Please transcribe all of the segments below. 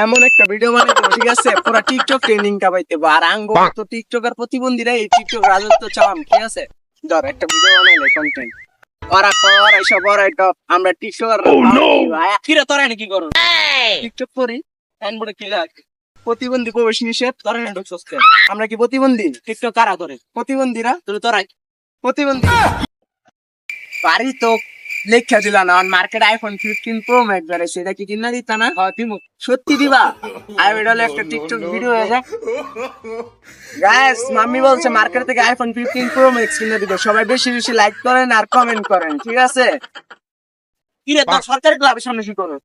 এমন একটা ভিডিও বানাই দেবো ঠিক আছে? পুরো টিকটক ট্রেনিংটা পাইতে হবে। আর আঙ্গ তো টিকটকের প্রতিবন্ধীরা এই টিকটক রাজত্ব চালাম ঠিক আছে? ধর একটা ভিডিও বানাইলে কন্টেন্ট ওরা কর এইসব ওরা এটা আমরা টিকটকার কিরে তোরা এনে কি করো? টিকটক করি? সাইনবোর্ডে কি লাগে প্রতিবন্ধী প্রবেশ নিষেধ তোরা ঢুকছস কেন? আমরা কি প্রতিবন্ধী? টিকটক কারা করে প্রতিবন্ধীরা? তুই তোরাই। প্রতিবন্ধী। পারি তো লেখা দিলা না market iPhone fifteen pro max বেড়েছে এটা কি কিনা দিতা না? হ্যাঁ দিমু। সত্যি দিবা? আর এটা হলো একটা টিকটক ভিডিও হয়ে গাইস মাম্মি বলছে মার্কেট থেকে আইফোন ফিফটিন প্রো ম্যাক্স কিনে দিবে। সবাই বেশি বেশি লাইক করেন আর কমেন্ট করেন ঠিক আছে? কিরে তোর সরকারি ক্লাবের সামনে কি করো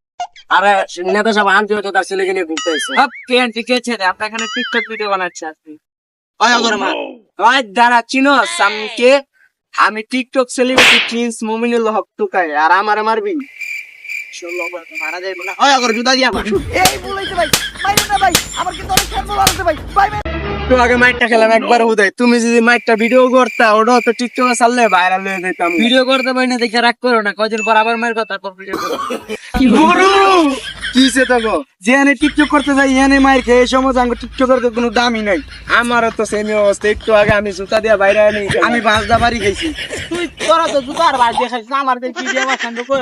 আরে নেতা সব আনতে হতো তার ছেলেকে নিয়ে ঘুরতে এসে সব কেএনটি কে ছেড়ে আমরা এখানে টিকটক ভিডিও বানাচ্ছি আজকে। ওই করে মা ওই দাঁড়া চিনো সামকে আমি TikTok celebrity prince Muminul Haque Tukai আর আমার মারবি মারা যাইব না। ওই করে জুতা দিয়া এই ভাই না ভাই আমার কিন্তু অনেক ভাই। আগে মাইকটা খেলাম একবার হুদাই। তুমি যদি মাইকটা ভিডিও করতা ওটাও তো টিকটকে ছাড়লে ভাইরাল হয়ে যেতাম ভিডিও করতে পারি না দেখে রাগ করো না কদিন পর আবার ভিডিও করো। গুরু! কিসে থাকো যেখানে টিকটক করতে যাই এখানে মাইর খেয়ে এই সময় আঙ্গ টিকটকের কোনো দামই নাই। আমারও তো সেমি অবস্থা একটু আগে আমি জুতা দিয়া বাইরে আনি। আমি বাঁচদা বাড়ি খাইছি তুই তোরা তো জুতা আর দিয়ে খাইছিস আমার দেখি দিয়ে আমার কই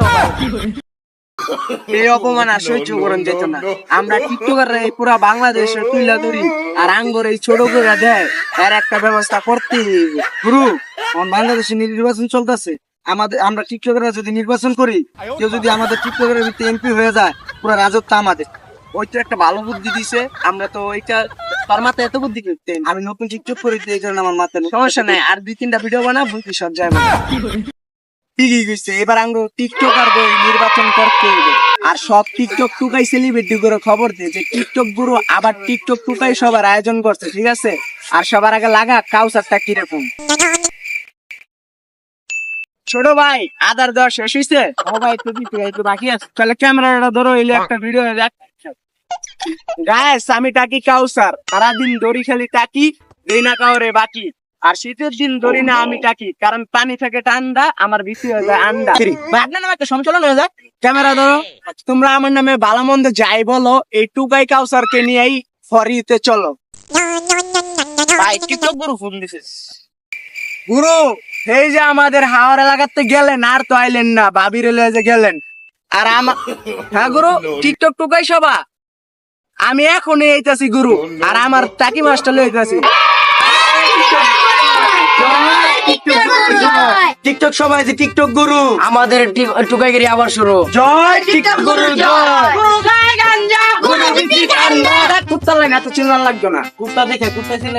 এই অপমান আর সহ্য করেন যেত না। আমরা টিকটকার এই পুরা বাংলাদেশে তুইলা ধরি আর আঙ্গর এই ছোট করে দেয় এর একটা ব্যবস্থা করতে গুরু বাংলাদেশে নির্বাচন চলতেছে। আমাদের আমরা টিকটকাররা যদি নির্বাচন করি কেউ যদি আমাদের টিকটকের ভিত্তি এমপি হয়ে যায় পুরো রাজত্ব আমাদের। ওই তো একটা ভালো বুদ্ধি দিছে আমরা তো ওইটা তার মাথায় এত বুদ্ধি করতে আমি নতুন টিকটক করি তো এই কারণে আমার মাথায় সমস্যা নাই আর দুই তিনটা ভিডিও বানা বুদ্ধি সব যায় ঠিকই কইছে এবার আঙ্গ টিকটক আর বই নির্বাচন করতে হবে আর সব টিকটক টুকাই সেলিব্রিটি করে খবর দে যে টিকটক গুরু আবার টিকটক টুকাই সবার আয়োজন করছে ঠিক আছে? আর সবার আগে লাগা কাউসারটা কীরকম? ছোট ভাই আদার দেওয়া শেষ হয়েছে ও ভাই একটু দিতে একটু বাকি আছে। তাহলে ক্যামেরাটা ধরো এলে একটা ভিডিও দেখ। গায়েস আমি টাকি কাউসার। সারাদিন দড়ি খেলি টাকি দেই না কাউরে বাকি। আর শীতের দিন দড়ি না আমি টাকি কারণ পানি থেকে ঠান্ডা আমার বেশি হয়ে যায় আন্ডা। আপনার নামে একটা সঞ্চালন হয়ে যায় ক্যামেরা ধরো। তোমরা আমার নামে ভালো মন্দ যাই বলো এই টুকাই কাউসারকে নিয়েই ফরিতে চলো। ভাই টিকটক গুরু ফোন দিছিস? গুরু এই যে আমাদের হাওড় এলাকাতে গেলেন আর তো আইলেন না বাবির এলে যে গেলেন। আর আমার হ্যাঁ গুরু টিকটক টুকাই সবা। আমি এখনই এইতাছি গুরু আর আমার টাকি মাস্টার লইতাছি টিকটক সবাই যে টিকটক গুরু। আমাদের টুকাইগিরি আবার শুরু। জয় টিকটক গুরু জয় কুত্তা লাইন এত চিন্তা লাগতো না। কুত্তা দেখে কুত্তা ছিল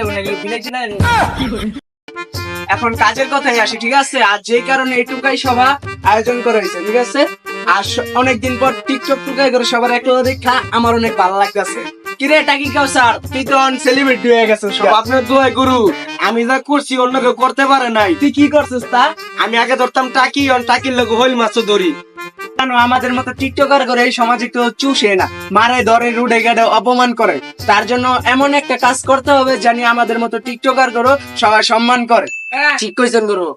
এখন কাজের কথাই আসি, ঠিক আছে? আর যে কারণে এইটুকাই সভা আয়োজন করা হয়েছে, ঠিক আছে? আর অনেকদিন পর টিকটক টুকাই করে সবার একটা দেখা আমার অনেক ভালো লাগতেছে। কিরে, টাকি কাউ স্যার? তুই তো সেলিব্রিটি হয়ে গেছিস। সব আপনার গুরু। আমি যা করছি, অন্য কেউ করতে পারে নাই। তুই কি করছিস তা? আমি আগে ধরতাম টাকি, অন টাকির লোক হইল মাছ ধরি। কেন আমাদের মতো টিকটকার করে এই সমাজে কেউ চুষে না? মারে ধরে রুডে গেড়ে অপমান করে। তার জন্য এমন একটা কাজ করতে হবে জানি আমাদের মতো টিকটকার করো সবাই সম্মান করে। ঠিক কইছেন গুরু?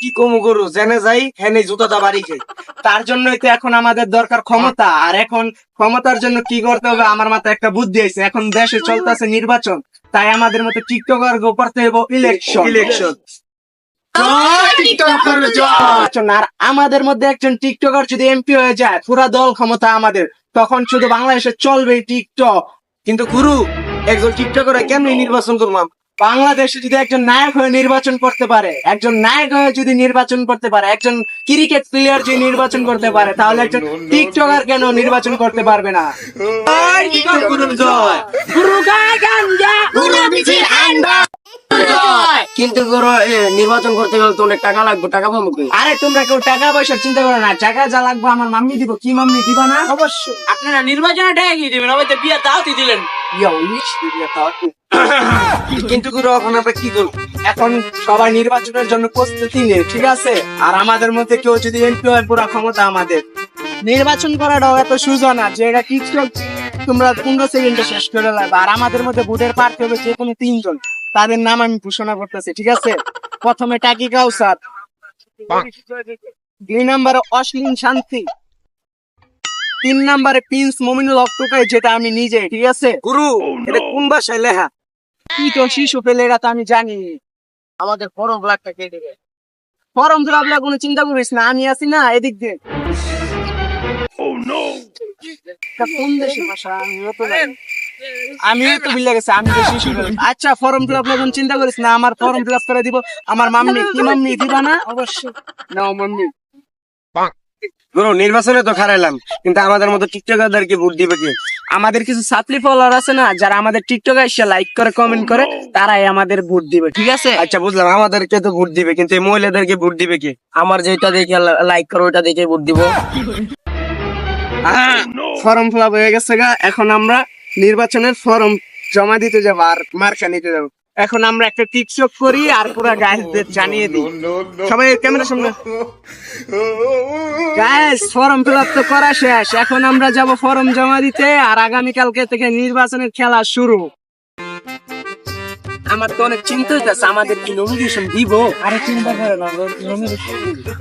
কি কমু গরু জেনে যাই হেনে জুতাটা বাড়ি খাই তার জন্যই তো এখন আমাদের দরকার ক্ষমতা। আর এখন ক্ষমতার জন্য কি করতে হবে? আমার মাথায় একটা বুদ্ধি আছে এখন দেশে চলতেছে নির্বাচন। তাই আমাদের মতো টিকটকার করতে হবে ইলেকশন ইলেকশন আর আমাদের মধ্যে একজন টিকটকার যদি এমপি হয়ে যায় পুরা দল ক্ষমতা আমাদের। তখন শুধু বাংলাদেশে চলবে টিকটক। কিন্তু গুরু একজন টিকটকার কেমনি নির্বাচন করলাম? বাংলাদেশে যদি একজন নায়ক হয়ে নির্বাচন করতে পারে একজন নায়ক হয়ে যদি নির্বাচন করতে পারে একজন ক্রিকেট প্লেয়ার যদি নির্বাচন করতে পারে তাহলে একজন টিকটকার কেন নির্বাচন করতে পারবে না? জয় কিন্তু নির্বাচন করতে গেলে তো অনেক টাকা লাগবে টাকা পাবো? আরে তোমরা কেউ টাকা পয়সার চিন্তা করো না টাকা যা লাগবে আমার মাম্মি দিব কি মাম্মি দিবা না? অবশ্যই। আপনারা নির্বাচনে টাকা কি দিবেন আমাদের বিয়ে দাওয়াতি দিলেন। কি? কিন্তু গুরু এখন আমরা কি করব? এখন সবাই নির্বাচনের জন্য প্রস্তুতি নেই ঠিক আছে? আর আমাদের মধ্যে কেউ যদি এমপি হয় পুরো ক্ষমতা আমাদের। নির্বাচন করাটাও এত সুযোগ না যে এটা টিকটক তোমরা পনেরো সেকেন্ডে শেষ করে লাগবে আর আমাদের মধ্যে ভোটের প্রার্থী হবে যে কোনো তিনজন। তাদের নাম আমি ঘোষণা করতেছি ঠিক আছে? প্রথমে টাকি কাউসার। দুই নম্বরে অশ্লীল শান্তি। তিন নাম্বারে প্রিন্স মমিনুল অক্টোকাই যেটা আমি নিজে ঠিক আছে? গুরু। এটা কোন ভাষায় লেখা? কি তো শিশু পেলে এটা তো আমি জানি। আমাদের ফর্ম ব্লাডটা কেটে দেবে? ফরম তো আপনার কোনো চিন্তা করিস না আমি আছি না এদিক দিয়ে। এটা কোন দেশের ভাষা? জানি। আমিও তো ভুলে গেছি আমি তো শিশু আচ্ছা ফর্ম ফিল আপ কোনো চিন্তা করিস না আমার ফর্ম ফিল আপ করে দিব। আমার মাম্মি কি মাম্মি দিবা না? অবশ্যই। নাও মাম্মি। গুরু নির্বাচনে তো খারাইলাম কিন্তু আমাদের মতো টিকটকারদেরকে ভোট দিবে কি? আমাদের কিছু ছাত্রী ফলোয়ার আছে না যারা আমাদের টিকটক এসে লাইক করে কমেন্ট করে তারাই আমাদের ভোট দিবে ঠিক আছে? আচ্ছা বুঝলাম আমাদেরকে তো ভোট দিবে কিন্তু এই মহিলাদেরকে ভোট দিবে কি? আমার যেটা দেখে লাইক করে ওটা দেখে ভোট দিব। ফর্ম ফিল আপ হয়ে গেছে গা এখন আমরা নির্বাচনের ফর্ম জমা দিতে যাব আর মার্কা নিতে যাব। এখন আমরা একটা টিকচক করি আর পুরো গায়েসদের জানিয়ে দিই। সবাই ক্যামেরা সামনে। গায়েস ফর্ম ফিল তো করা শেষ। এখন আমরা যাব ফর্ম জমা দিতে আর আগামীকালকে থেকে নির্বাচনের খেলা শুরু। আমার তো অনেক চিন্তা হইতেছে আমাদের কি নমিনেশন দিব? আরে চিন্তা করে না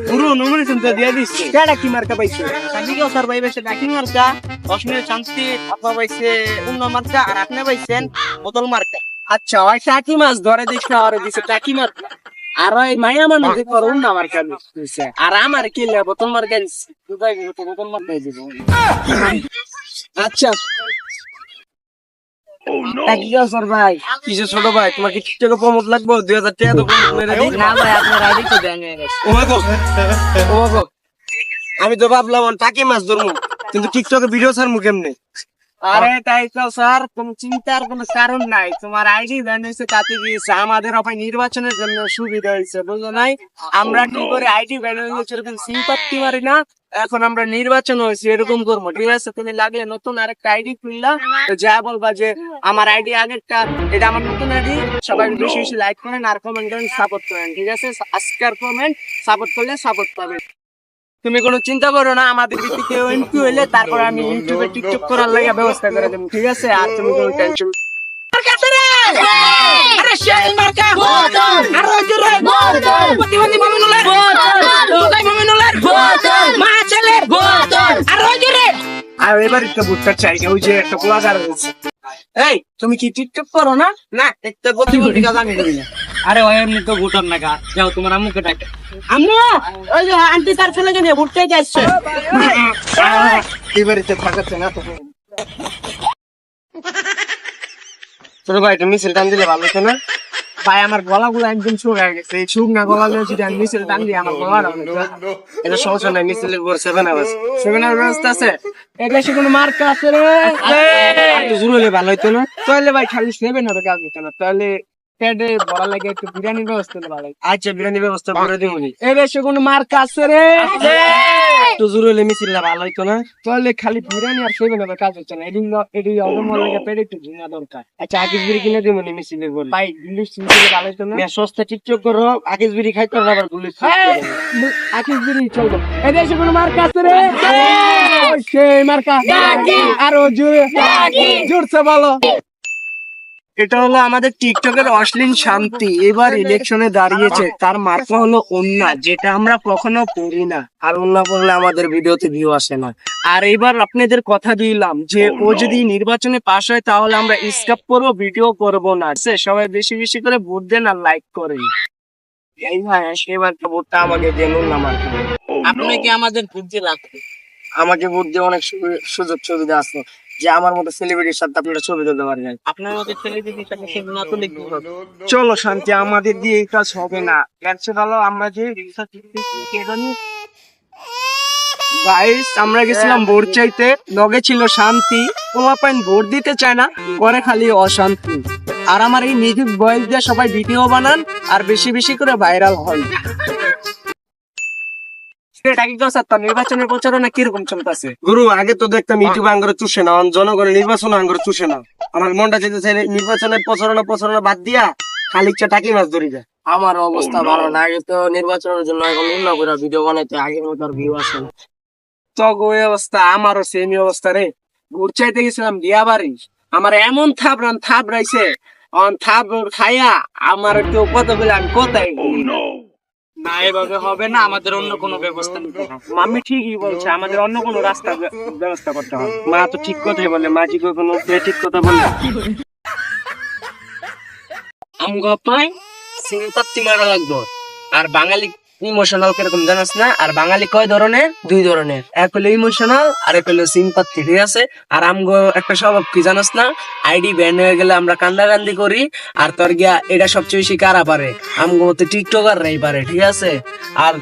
পুরো নমিনেশন তো দিয়ে দিচ্ছে কেডা কি মার্কা পাইছে? সাদিকে স্যার ভাই বেশি ডাকি মার্কা? কাশ্মীর শান্তি আপা পাইছে অন্য মার্কা আর আপনি পাইছেন বোতল মার্কা। আচ্ছা ওই টাকি মাছ ধরে দেখতে আর দিছে টাকি মার্কা। আর ওই মায়া মানুষ দেখো অন্য মার্কা দিছে আর আমার কি লেবো তোমার গাড়ি দুটাই বোতল মার্কা আচ্ছা ভাই কিসে ছোট ভাই তোমার কি টিকটকে প্রমোট লাগবো? দুই হাজার টাকা তো মেরে দিই। না ভাই আপনার আইডি তো দেন হয়ে গেছে। ও মাগো ও মাগো আমি তো ভাবলাম টাকি মাছ ধরবো কিন্তু টিকটকে ভিডিও ছাড়বো কেমনে? আরে তাই তো, স্যার চিন্তার কারণ নাই। তোমার আইডি ব্যান হয়েছে তাতে গিয়েছে। আমাদের অপায় নির্বাচনের জন্য সুবিধা হয়েছে, বুঝলো নাই? আমরা কি করে আইডি ব্যান হয়েছে এরকম মারি না? এখন আমরা নির্বাচন হয়েছে, এরকম করব। ঠিক আছে, তুমি লাগলে নতুন আরেকটা আইডি খুললা। তো যা বলবা যে আমার আইডি আগেরটা, এটা আমার নতুন আইডি। সবাই বেশি বেশি লাইক করেন আর কমেন্ট করেন সাপোর্ট করেন। ঠিক আছে, আজকের কমেন্ট সাপোর্ট করলে সাপোর্ট পাবে তুমি কোনো চিন্তা করো না আমাদের ভিত্তিতে এমপি হইলে তারপর আমি ইউটিউবে টিকটক করার লাগে ব্যবস্থা করে দেবো ঠিক আছে? আর তুমি কোনো টেনশন আর এবার একটা ভুট্টার চাই ওই যে একটা গোলাকার রয়েছে এই তুমি কি টিকটক করো না? না একটা গতি আমি না। আরে ওই এমনি তো ভুটার না গা। যাও তোমার আম্মুকে ডাকে। আম্মু ওই যে আন্টি তার ছেলে নিয়ে ভুট্টাই যাচ্ছে। এবারে তো থাকাচ্ছে না তো। ছোট ভাই তুমি মিছিল টান দিলে ভালো হতো না? ভাই আমার গলাগুলো একদম শুকায় গেছে। এই শুকনা গলা দিয়ে যদি আমি মিছিল টান দিই আমার অনেক এটা সমস্যা নাই মিছিলের পর সেভেন আওয়ার্স সেখানে ব্যবস্থা আছে। এটা সে কোনো মার্কা আছে রে? হলে ভালো হতো না? তাহলে ভাই খালি সেভেন হবে কাজ দিতে না তাহলে পেটে ভরা লাগে একটু বিরিয়ানির ব্যবস্থা ভালো আচ্ছা ব্যবস্থা করে দিব নি এই দেশে কোনো মার্কা আছে রে? একটু জোর হলে মিছিলটা ভালো হতো না। তাহলে খালি বিরিয়ানি আর কাজ হচ্ছে না। এদিন এদিন অল্প লাগে পেটে একটু ঝিঙা দরকার। আচ্ছা আকিস বিড়ি কিনে দিব ভাই ইংলিশ সিম্পল ভালো হতো না? মেয়ে সস্তা টিকটক করো আকিস বিড়ি খাইতে হবে আবার গুলি আকিস বিড়ি চলবে। এই দেশে কোনো মার্কা আছে রে? ওই সেই মার্কা। আরও জোরে। জোরছে বলো। এটা হলো আমাদের টিকটকের অশ্লীল শান্তি। এবার ইলেকশনে দাঁড়িয়েছে তার মার্কা হলো অন্যা যেটা আমরা কখনো পড়ি না। আর অন্য করলে আমাদের ভিডিওতে ভিউ আসে না। আর এবার আপনাদের কথা দিলাম যে ও যদি নির্বাচনে পাশ হয় তাহলে আমরা স্কাপ করব ভিডিও করব না। সে সবাই বেশি বেশি করে ভোট দেন আর লাইক করেন। এই ভাই সেবার তো ভোটটা আমাকে দেন না মার্কে। আপনি কি আমাদের বুদ্ধি লাগবে আমাকে ভোট দিয়ে অনেক সুযোগ সুবিধা আছে। যে আমার মতো সেলিব্রিটির সাথে আপনারা ছবি তুলতে পারবেন আপনার মধ্যে ছেলে যদি থাকে সেগুলো তো লিখতে হবে চলো শান্তি আমাদের দিয়ে এই কাজ হবে না। হলো আমরা যে গাইস আমরা গেছিলাম ভোট চাইতে লগে ছিল শান্তি। তোমার পাইন ভোট দিতে চায় না করে খালি অশান্তি। আর আমার এই মিউজিক বয়েস দিয়ে সবাই ভিডিও বানান আর বেশি বেশি করে ভাইরাল হয়। নির্বাচনের প্রচারণা কীরকম চলতেছে? গুরু আগে তো দেখতাম ইউটিউব আঙ্গরে চুষে না জনগণের নির্বাচন আঙ্গরে চুষে না আমার মনটা চাইতেছে নির্বাচনের প্রচারণা প্রচারণা বাদ দিয়া খালি ইচ্ছা টাকি মাছ ধরি যায় আমার অবস্থা ভালো না আগে তো নির্বাচনের জন্য এখন অন্য করে ভিডিও বানাইতে আগের মতো আর ভিউ আসে না। তো ওই অবস্থা আমারও সেমি অবস্থা রে। ঘুর চাইতে গেছিলাম বিয়া বাড়ি। আমার এমন থাপড়ান থাপড়াইছে অন থাপ খাইয়া আমার কেউ কত বলে আমি কোথায়? না এভাবে হবে না আমাদের অন্য কোনো ব্যবস্থা নিতে হবে। মাম্মি ঠিকই বলছে আমাদের অন্য কোনো রাস্তা ব্যবস্থা করতে হবে। মা তো ঠিক কথাই বলে মা জি কোনো ঠিক কথা বলে আমগো পাই সিম্পাতি মারা লাগবো। আর বাঙালি ইমোশনাল কীরকম জানাস না? আর বাঙালি কয় ধরনের? দুই ধরনের। এক হলো ইমোশনাল আর এক হলো সিম্পাতি ঠিক আছে? আর আমগো একটা স্বভাব কি জানাস না? আইডি ব্যান হয়ে গেলে আমরা কান্দাকান্দি করি, আর তোর গিয়া এটা সবচেয়ে বেশি কারা পারে? আমগো টিকটকার টিকটকাররাই পারে, ঠিক আছে? আর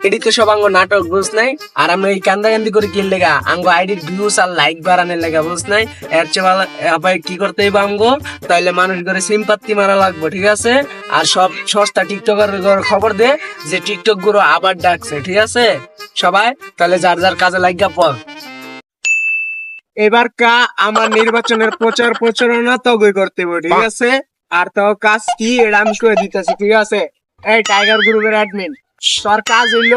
এটি তো সব আঙ্গ নাটক বুঝ নাই? আর আমরা এই কান্দাকান্দি করে কি লেগা? আঙ্গ আইডির ভিউস আর লাইক বাড়ানোর লেগা বুঝ নাই? এর চেয়ে ভালো আবার কি করতে হইব আঙ্গ? তাইলে মানুষ করে সিম্পাতি মারা লাগবো ঠিক আছে? আর সব সস্তা টিকটকার খবর দে যে টিকটকগুলো আবার ডাকছে ঠিক আছে? সবাই তাহলে যার যার কাজে লাগিয়া পর এবার কা আমার নির্বাচনের প্রচার প্রচারণা তগই করতে হবে ঠিক আছে? আর তো কাজ কি এটা আমি করে দিতেছি ঠিক আছে? এই টাইগার গ্রুপের অ্যাডমিন তোর কাজ হইল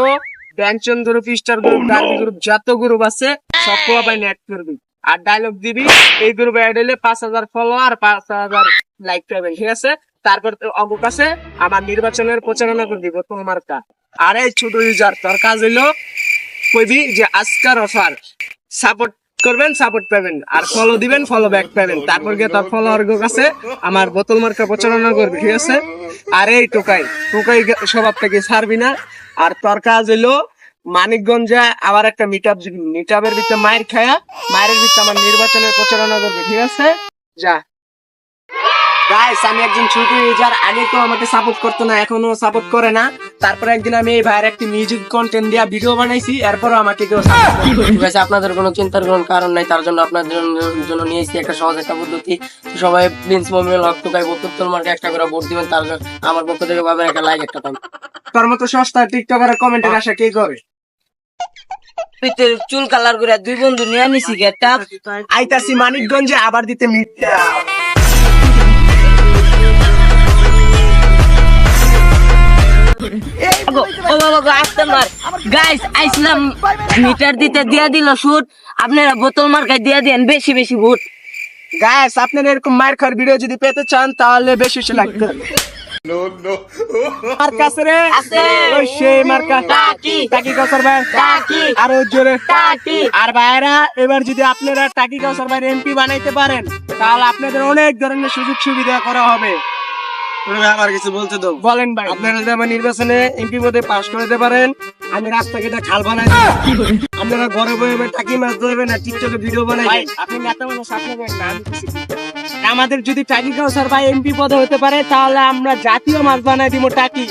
ব্যঞ্চন গ্রুপ স্টার গ্রুপ যত গ্রুপ আছে সব পোলাপাই নেট করবি। আর ডায়লগ দিবি এই গ্রুপে অ্যাড হইলে পাঁচ হাজার ফলোয়ার পাঁচ হাজার লাইক পাবেন ঠিক আছে? তারপর অঙ্ক কাছে আমার নির্বাচনের প্রচারণা করে দিব তোমার কা আর এই ছোট ইউজার তোর কাজ হইল কইবি যে আজকার অফার সাপোর্ট করবেন সাপোর্ট পাবেন, আর ফলো দিবেন ফলো ব্যাক পাবেন। তারপর গিয়ে তার ফলোয়ার কাছে, আমার বোতল মার্কা প্রচারণা করবে, ঠিক আছে? আর এই টোকাই টোকাই স্বভাব থেকে ছাড়বি না। আর তোর কাজ হইল, মানিকগঞ্জে আবার একটা মিট আপ মিট আপের ভিতরে মায়ের খায়া, মায়ের ভিতরে আমার নির্বাচনের প্রচারণা করবে, ঠিক আছে? যা। গাইস আমি একজন ছোট ইউজার আগে তো আমাকে সাপোর্ট করতো না এখনও সাপোর্ট করে না। তারপরে একদিন আমি এই ভাইয়ের একটি মিউজিক কন্টেন্ট দিয়া ভিডিও বানাইছি এরপরও আমাকে কেউ support করে না। ঠিক আছে আপনাদের কোনো চিন্তার কোনো কারণ নাই তার জন্য আপনাদের জন্য- জন্য নিয়ে এসেছি একটা সহজ একটা পদ্ধতি। সবাই প্রিন্স মোমিনুল হক টুকাই বকুত্তর মার্কে একটা করে ভোট দিবেন তার জন্য আমার পক্ষ থেকে পাবেন একটা লাইক একটা পাবেন তোর মতো সস্তা টিকটকারের কমেন্টের আশা কে করে? চুল কালার করে দুই বন্ধু নিয়ে নিছি গেটটা। আইতাছি মানিকগঞ্জে আবার দিতে মিথ্যা। ও বাবা আসতে মার গাইস আইসলাম মিটার দিতে দিয়া দিল শুট আপনারা বোতল মার্কায় দিয়া দেন বেশি বেশি ভোট। গাইস আপনারা এরকম মার খাওয়ার ভিডিও যদি পেতে চান তাহলে বেশি বেশি লাগবে আর ভাইরা এবার যদি আপনারা টাকি কসর ভাই এমপি বানাইতে পারেন তাহলে আপনাদের অনেক ধরনের সুযোগ সুবিধা করা হবে। আমার কিছু বলতে দাও বলেন ভাই। আপনারা যদি আমার নির্বাচনে এমপি পদে পাস করে পারেন আমি রাস্তা খাল বানাই আপনারা ঘরে বসে বসে টাকি মাছ ধরবেন না টিকটকে ভিডিও বানাই আপনি নেতা মানুষ আপনাদের নাম আমাদের যদি টাকি কাউসার ভাই এমপি পদে হতে পারে তাহলে আমরা জাতীয় মাছ বানাই দিব টাকি।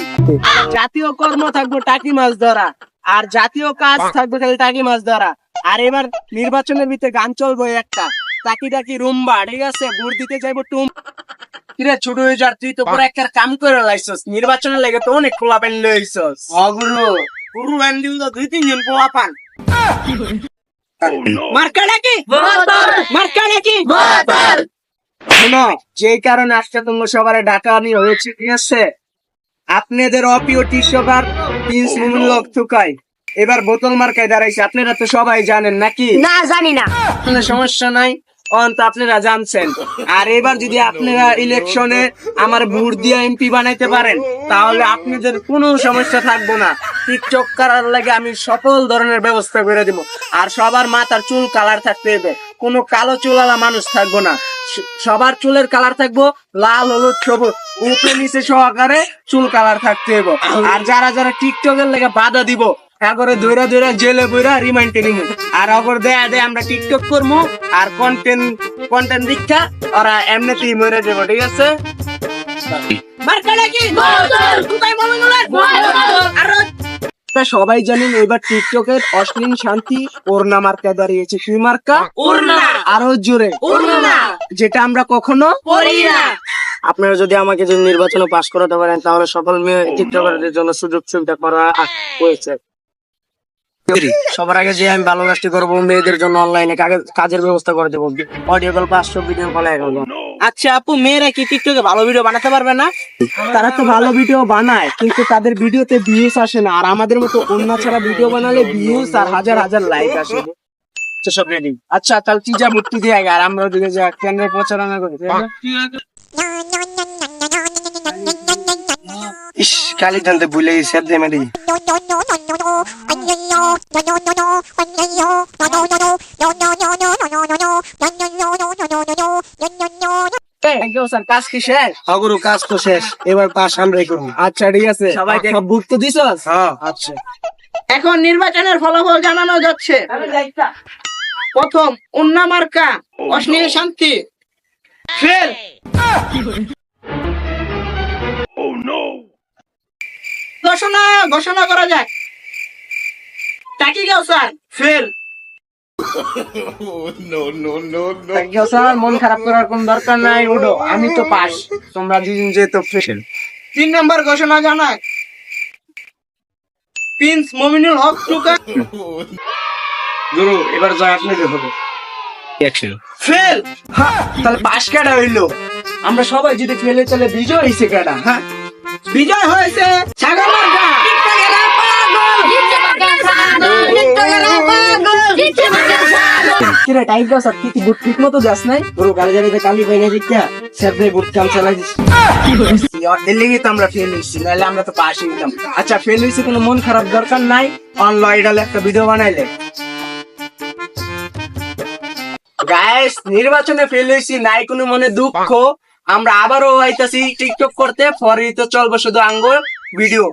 জাতীয় কর্ম থাকব টাকি মাছ ধরা। আর জাতীয় কাজ থাকবে খালি টাকি মাছ ধরা। আর এবার নির্বাচনের ভিতরে গান চলবো একটা। টাকি টাকি রুম্বা ঠিক আছে? ভোট দিতে যাইবো টুম কিরে ছোট হয়ে যার তুই তো পুরো একটা কাম করে লাইছস। নির্বাচনের লাগে তো অনেক খোলা পেন লইছস। অগুরু পুরু হ্যান্ডিল তো দুই তিনজন পোলা পান। মার্কা নাকি? মার্কা নাকি? শোনো যে কারণে আজকে তোমরা সবার ঢাকা নিয়ে হয়েছে ঠিক আছে? আপনাদের অপিও টিসবার প্রিন্স মুমুল্লক থুকাই। এবার বোতল মার্কায় দাঁড়াইছে আপনারা তো সবাই জানেন নাকি? না জানি না। কোনো সমস্যা নাই? অন্ত আপনারা জানছেন। আর এবার যদি আপনারা ইলেকশনে আমার ভোট দিয়ে এমপি বানাইতে পারেন, তাহলে আপনাদের কোনো সমস্যা না। টিকটক করার লাগে আমি সকল ধরনের ব্যবস্থা করে দিব। আর সবার মাথার চুল কালার থাকতে হবে। কোনো কালো চুলালা মানুষ থাকব না। সবার চুলের কালার থাকব, লাল, হলুদ, সবুজ। উপরে নিচে সহকারে চুল কালার থাকতে হবে। আর যারা যারা টিকটকের লেগে বাধা দিব এগরে দৈরা দৈরা জেলে বইরা রিমাইন্ডে নিমু। আর অগর দেয়া দে আমরা টিকটক করব আর কন্টেন্ট কন্টেন্ট দীক্ষা ওরা এমনিতেই মরে যাব ঠিক আছে? সবাই জানেন এবার টিকটকের অশ্লীল শান্তি ওরনা মার্কা দাঁড়িয়েছে। কি মার্কা। আরও জোরে। যেটা আমরা কখনো করি না। আপনারা যদি আমাকে যদি নির্বাচনে পাশ করাতে পারেন তাহলে সকল মেয়ে টিকটকারদের জন্য সুযোগ সুবিধা করা হয়েছে। সবার আগে যে আমি ভালো কাজটি করব মেয়েদের জন্য অনলাইনে কাজের ব্যবস্থা করে দেবো অডিও কল পাঁচশো ভিডিও কল এক হাজার আচ্ছা আপু মেয়েরা কি টিকটকে ভালো ভিডিও বানাতে পারবে না তারা তো ভালো ভিডিও বানায় কিন্তু তাদের ভিডিওতে ভিউজ আসে না আর আমাদের মতো অন্য ছাড়া ভিডিও বানালে ভিউজ আর হাজার হাজার লাইক আসে আচ্ছা সব রেডি আচ্ছা তাহলে তুই যা মূর্তি দিয়ে আগে আর আমরা ওদিকে যা কেন্দ্রে প্রচারণা করি ইস কালি জানতে ভুলে গেছি আর দেমে দিই স্যার কাজ কি শেষ? অগুরু কাজ তো শেষ। এবার পাশ আমরাই করব। আচ্ছা ঠিক আছে। সবাইকে- সব বুক তো দিছস? হ্যাঁ। আচ্ছা। এখন নির্বাচনের ফলাফল জানানো যাচ্ছে। প্রথম উন্না মার্কা অশ্লীল শান্তি। ফেল। ঘোষণা ঘোষণা করা যায় ফেল। স্যার মন খারাপ করার কোন দরকার নাই ওডো আমি তো পাস। তোমরা দুজন যেহেতু ফেল। তিন নম্বর ঘোষণা জানায় প্রিন্স মমিনুল হক টুকা। গুরু এবার জয় হবে। ফেল। তাহলে পাস কাটা হইল? আমরা সবাই যদি ফেলে চলে বিজয় হয়েছে কাটা হ্যাঁ? বিজয় হয়েছে। ছাগল মার্কা কিরে টাইগার স্যার কি বুট ঠিক মতো যাস নাই? গুরু কালি জানিতে কালি না শিক্ষা স্যার বুট কাম চালাই দিস অর্ধের লেগে তো আমরা ফেল হয়েছি নাহলে আমরা তো পাস হইতাম। আচ্ছা ফেল হয়েছে কোনো মন খারাপ দরকার নাই? অনলাইন একটা ভিডিও বানাইলে। গাইস নির্বাচনে ফেল হয়েছি নাই কোনো মনে দুঃখ। আমরা আবারও আইতাছি টিকটক করতে পরে তো চলবো শুধু আঙ্গুর ভিডিও